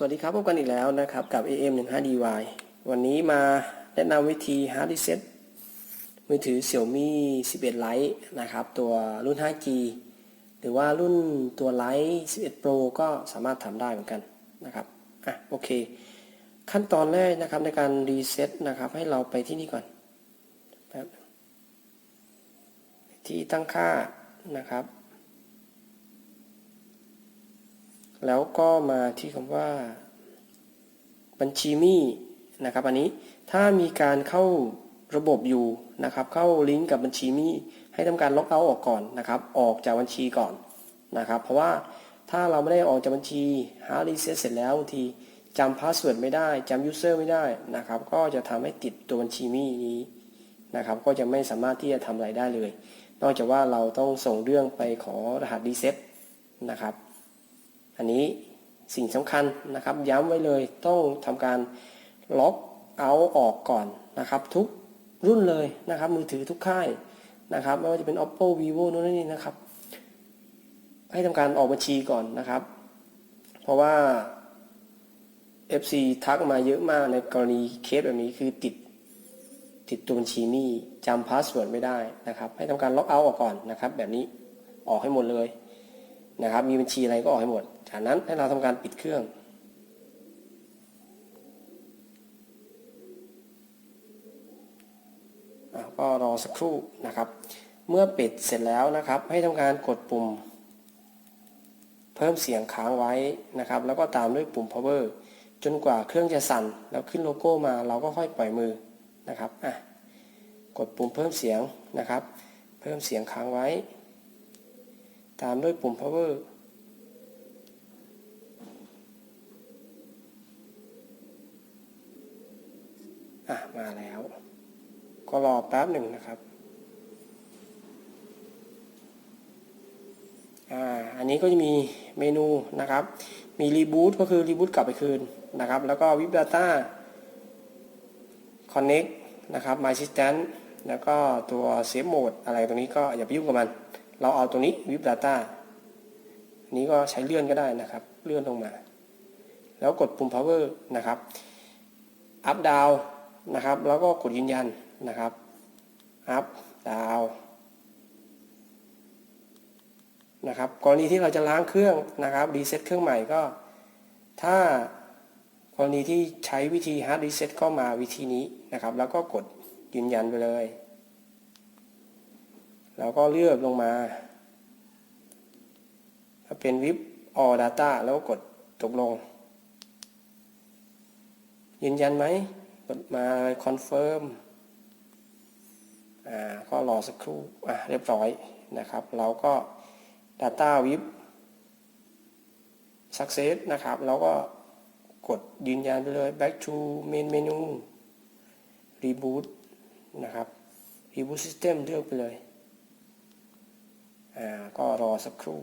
สวัสดีครับพบกันอีกแล้วนะครับกับ AM15DY วันนี้มาแนะนำวิธี Hard Reset มือถือ Xiaomi 11 Lite นะครับ ตัวรุ่น 5G หรือว่ารุ่นตัว Lite 11 Pro ก็สามารถทำได้เหมือนกันนะครับอะโอเค ขั้นตอนแรกนะครับในการรีเซ็ตนะครับให้เราไปที่นี่ก่อนแป๊บที่ตั้งค่านะครับ แล้วก็มาที่คำว่า บัญชีมี่นะครับ อันนี้ถ้ามีการเข้าระบบอยู่นะครับ เข้าลิงก์กับบัญชีมี่ให้ทำการล็อกเอาออกก่อนนะครับ ออกจากบัญชีก่อนนะครับ เพราะว่าถ้าเราไม่ได้ออกจากบัญชีฮารีเซ็ตเสร็จแล้วบางทีจำพาสเวิร์ดไม่ได้จำยูเซอร์ไม่ได้นะครับ ก็จะทำให้ติดตัวบัญชีมี่นี้นะครับ ก็จะไม่สามารถที่จะทำอะไรได้เลย นอกจากว่าเราต้องส่งเรื่องไปขอรหัสรีเซ็ตนะครับ อันนี้สิ่งสำคัญนะครับ ย้ำไว้เลยต้องทำการล็อกเอาออกก่อนนะครับ ทุกรุ่นเลยนะครับ มือถือทุกค่ายนะครับไม่ว่าจะเป็น oppo vivo โน่นนี่นะครับ ให้ทำการออกบัญชีก่อนนะครับ เพราะว่า FC ทักมาเยอะมากในกรณีเคสแบบนี้คือติดติดตัวบัญชีนี่จำพาสเวิร์ดไม่ได้นะครับ ให้ทำการล็อกเอาท์ออกก่อนนะครับ แบบนี้ออกให้หมดเลยนะครับ มีบัญชีอะไรก็ออกให้หมด จากนั้นให้เราทำการปิดเครื่อง ก็รอสักครู่นะครับ เมื่อปิดเสร็จแล้วนะครับ ให้ทำการกดปุ่ม เพิ่มเสียงค้างไว้นะครับ แล้วก็ตามด้วยปุ่ม power จนกว่าเครื่องจะสั่น แล้วขึ้นโลโก้มาเราก็ค่อยปล่อยมือนะครับอะกดปุ่มเพิ่มเสียงนะครับ เพิ่มเสียงค้างไว้ ตามด้วยปุ่ม power อะมาแล้ว ก็รอแป๊บหนึ่งนะครับอ่าอันนี้ก็จะมีเมนูนะครับ มีรีบูตก็คือรีบูตกลับไปคืนนะครับ แล้วก็วิบ Data Connect นะครับ My Assistant แล้วก็ตัว Save Mode อะไรตรงนี้ก็อย่าไปยุ่งกับมัน เราเอาตรงนี้วิบ Data อันนี้ก็ใช้เลื่อนก็ได้นะครับ เลื่อนลงมา แล้วกดปุ่ม power นะครับ up down นะครับ แล้วก็กดยืนยัน นะครับ up down นะครับกรณีที่เราจะล้างเครื่องนะครับรีเซ็ตเครื่องใหม่ก็ ถ้ากรณีที่ใช้วิธี hard reset ก็มาวิธีนี้นะครับ แล้วก็กดยืนยันไปเลย แล้วก็เลือกลงมา ถ้าเป็น VIP all data แล้วก็กดตกลง ยืนยันไหมกดมา confirm ก็รอสักครู่เรียบร้อยนะครับ เราก็ Data VIP Success นะครับ แล้วก็กดยืนยันไปเลย back to main menu reboot นะครับ reboot system เลือกไปเลย ก็รอสักครู่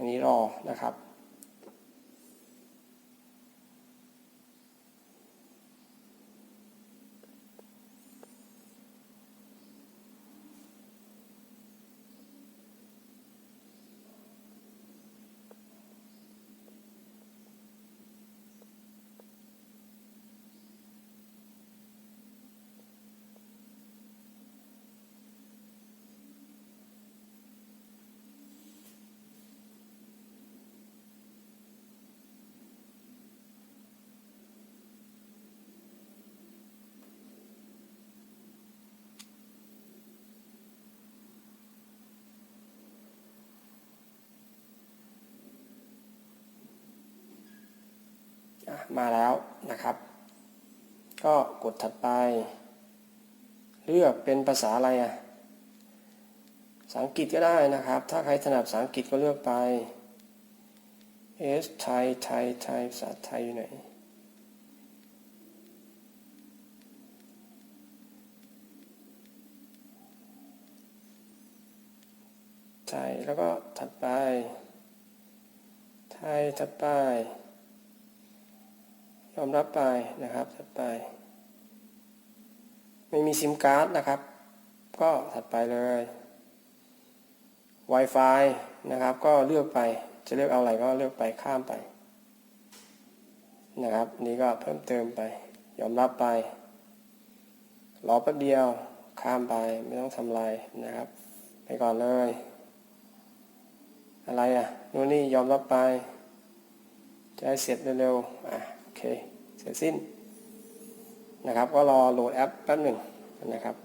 อันนี้รอนะครับ มาแล้วนะครับ ก็กดถัดไป เลือกเป็นภาษาอะไรอะภาษาอังกฤษก็ได้นะครับ ถ้าใครถนัดภาษาอังกฤษก็เลือกไปเอสไทยไทยไทยภาษาไทยอยู่ไหนไทยแล้วก็ถัดไป ไทยถัดไป อมรับไปนะครับถัดไป ไม่มีซิมการ์ดนะครับ ก็ถัดไปเลย Wi-Fi นะครับ ก็เลือกไปจะเลือกเอาอะไรก็เลือกไปข้ามไป นะครับ นี่ก็เพิ่มเติมไป ยอมรับไป รอแป๊บเดียวข้ามไปไม่ต้องทำอะไรนะครับ ไปก่อนเลย อะไรอะนู่นนี่ยอมรับไปจะให้เสร็จเร็วๆอะโอเค เสร็จสิ้นนะครับ ก็รอโหลดแอปแป๊บหนึ่งนะครับ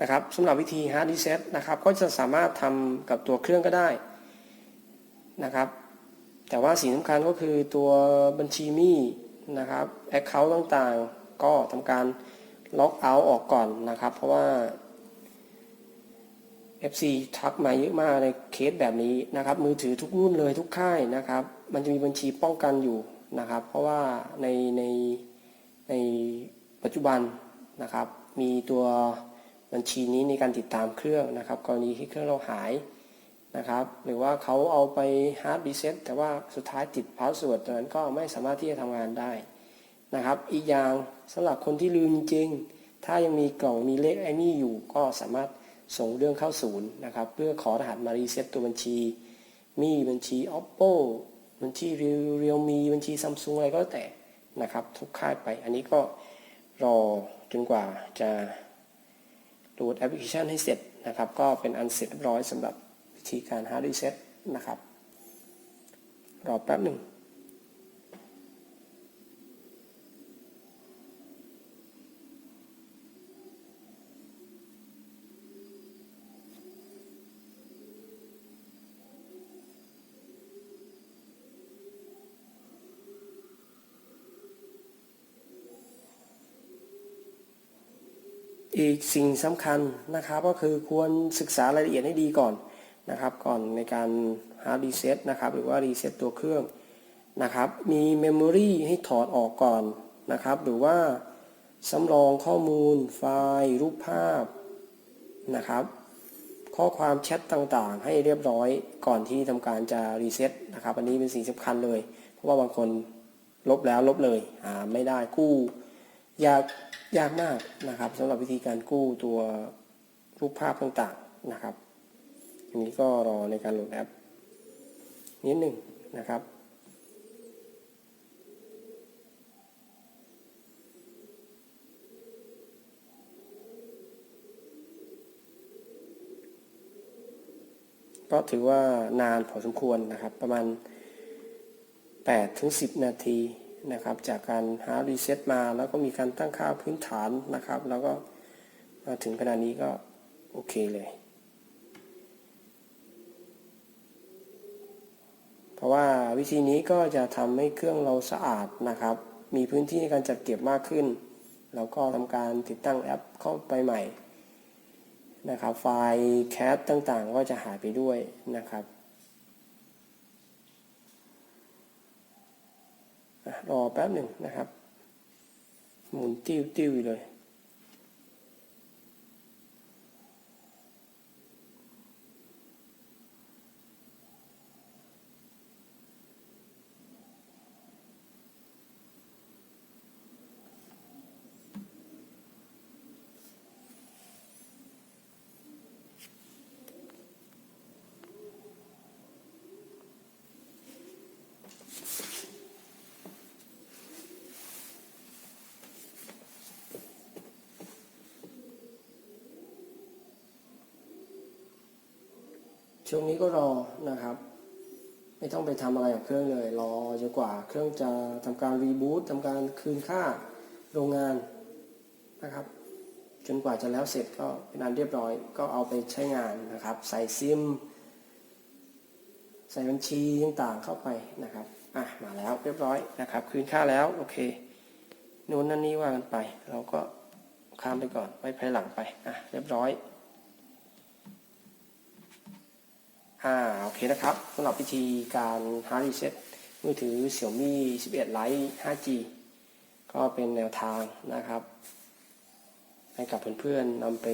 นะครับสำหรับวิธี hard reset นะครับ ก็จะสามารถทำกับตัวเครื่องก็ได้นะครับ แต่ว่าสิ่งสำคัญก็คือตัวบัญชีมี่นะครับ Account ต่างๆ ก็ทำการ ล็อกเอาท์ออกก่อนนะครับ เพราะว่า FC ทักมาเยอะมากในเคสแบบนี้นะครับ มือถือทุกรุ่นเลยทุกค่ายนะครับ มันจะมีบัญชีป้องกันอยู่นะครับ เพราะว่าในในในปัจจุบันนะครับ มีตัวบัญชีนี้ในการติดตามเครื่องนะครับ กรณีที่เครื่องเราหายนะครับ หรือว่าเขาเอาไปฮาร์ดรีเซ็ตแต่ว่าสุดท้ายติดพาสเวิร์ดตอนนั้นก็ไม่สามารถที่จะทำงานได้ นะครับ อีกอย่างสำหรับคนที่ลืมจริงๆ ถ้ายังมีกล่องมีเลขไอ้นี่อยู่ก็สามารถส่งเรื่องเข้าศูนย์นะครับ เพื่อขอรหัสมารีเซ็ตตัวบัญชี มีบัญชี oppo บัญชี realme บัญชี samsung อะไรก็แล้วแต่นะครับทุกค่ายไปอันนี้ก็รอจนกว่าจะโหลดแอปพลิเคชันให้เสร็จนะครับ ก็เป็นอันเสร็จเรียบร้อยสำหรับวิธีการ hard reset นะครับ รอแป๊บหนึ่ง อีกสิ่งสำคัญนะครับก็คือควรศึกษารายละเอียดให้ดีก่อนนะครับ ก่อนในการหารีเซ็ตนะครับ หรือว่ารีเซ็ตตัวเครื่องนะครับ มีเมมโมรีให้ถอดออกก่อนนะครับ หรือว่าสำรองข้อมูล ไฟล์ รูปภาพนะครับ ข้อความแชทต่างๆ ให้เรียบร้อยก่อนที่ทำการจะรีเซ็ตนะครับ อันนี้เป็นสิ่งสำคัญเลย เพราะว่าบางคนลบแล้วลบเลยหาไม่ได้กู้ ยากยากมากนะครับสำหรับวิธีการกู้ตัวรูปภาพต่างๆนะครับอันนี้ก็รอในการโหลดแอปนิดหนึ่งนะครับก็ถือว่านานพอสมควรนะครับ ประมาณ8ถึง10 นาที นะครับจากการหารีเซ็ตมา แล้วก็มีการตั้งค่าพื้นฐานนะครับ แล้วก็มาถึงขนาดนี้ก็โอเคเลย เพราะว่าวิธีนี้ก็จะทำให้เครื่องเราสะอาดนะครับ มีพื้นที่ในการจัดเก็บมากขึ้น แล้วก็ทำการติดตั้งแอปเข้าไปใหม่นะครับ ไฟล์แคสต่างๆ ก็จะหายไปด้วยนะครับ รอแป๊บหนึ่งนะครับ หมุนติ้วติ้วเลย ช่วงนี้ก็รอนะครับ ไม่ต้องไปทำอะไรกับเครื่องเลย รอจนกว่าเครื่องจะทำการรีบูตทำการคืนค่าโรงงานนะครับ จนกว่าจะแล้วเสร็จก็เป็นอันเรียบร้อย ก็เอาไปใช้งานนะครับ ใส่ซิม ใส่บัญชีต่างๆเข้าไปนะครับอะมาแล้วเรียบร้อยนะครับ คืนค่าแล้วโอเคนู้นนั่นนี่ว่ากันไป เราก็ข้ามไปก่อนไปภายหลังไปอะเรียบร้อย อ่าโอเคนะครับสำหรับวิธีการ hard reset มือถือ Xiaomi 11 Lite 5G ก็เป็นแนวทางนะครับ ให้กับเพื่อนๆนำไป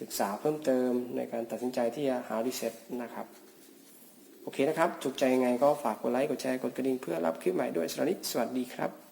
ศึกษาเพิ่มเติมในการตัดสินใจที่จะหารีเซ็ตนะครับ โอเคนะครับ ถูกใจยังไงก็ฝากกดไลค์ กดแชร์ กดกระดิ่งเพื่อรับคลิปใหม่ด้วยสำหรับวันนี้สวัสดีครับ